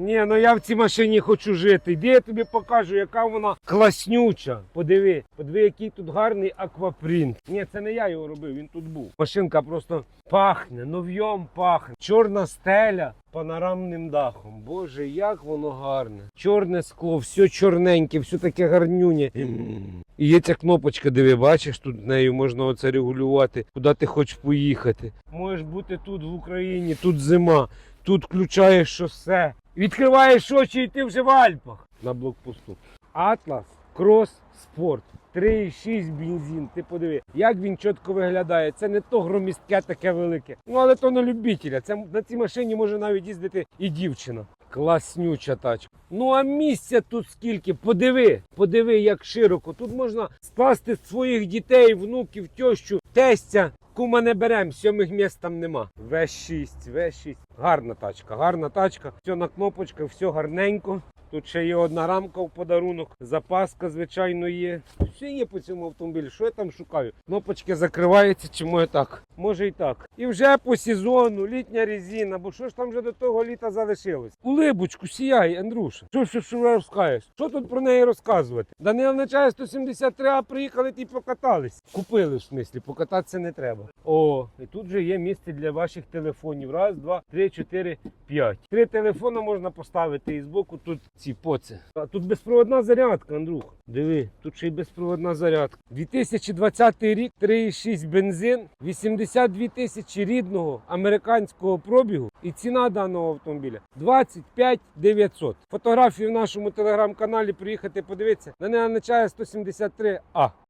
Ні, ну я в цій машині хочу жити. Іди я тобі покажу, яка вона класнюча. Подиви, подиви, який тут гарний аквапринт. Ні, це не я його робив, він тут був. Машинка просто пахне, нов'йом пахне. Чорна стеля панорамним дахом. Боже, як воно гарне. Чорне скло, все чорненьке, все таке гарнюнє. І є ця кнопочка, диви, бачиш, тут нею можна оце регулювати, куди ти хочеш поїхати. Можеш бути тут в Україні, тут зима, тут включаєш шосе. Відкриваєш очі і ти вже в Альпах на блокпосту. Атлас Крос Спорт. 3,6 бензин. Ти подиви, як він чітко виглядає. Це не то громістке таке велике. Ну але то на любителя. Це на цій машині може навіть їздити і дівчина. Класнюча тачка. Ну а місця тут скільки? Подиви, подиви, як широко. Тут можна скласти своїх дітей, внуків, тещу, тестя. Кума не беремо, сьомих місць там нема. В6, В6. Гарна тачка, гарна тачка. Все на кнопочках, все гарненько. Тут ще є одна рамка в подарунок, запаска, звичайно, є. Все є по цьому автомобілі. Що я там шукаю? Кнопочки закриваються, чи може так? Може і так. І вже по сезону, літня резина, бо що ж там вже до того літа залишилось? Улибочку, сіяй, Андрюша. Що, що, що розкажеш? Що тут про неї розказувати? Данил Нечай 173, а приїхали і покатались. Купили, в смислі, покататися не треба. О, і тут же є місце для ваших телефонів. Раз, два, три, чотири, п'ять. Три телефони можна поставити і збоку тут ці поці. А тут безпроводна зарядка, Андрух. Диви, тут ще й безпроводна зарядка. 2020 рік, 3,6 бензин, 82 тисячі рідного американського пробігу і ціна даного автомобіля 25 900. Фотографії в нашому телеграм-каналі приїхати подивитися. На неї начає 173 А.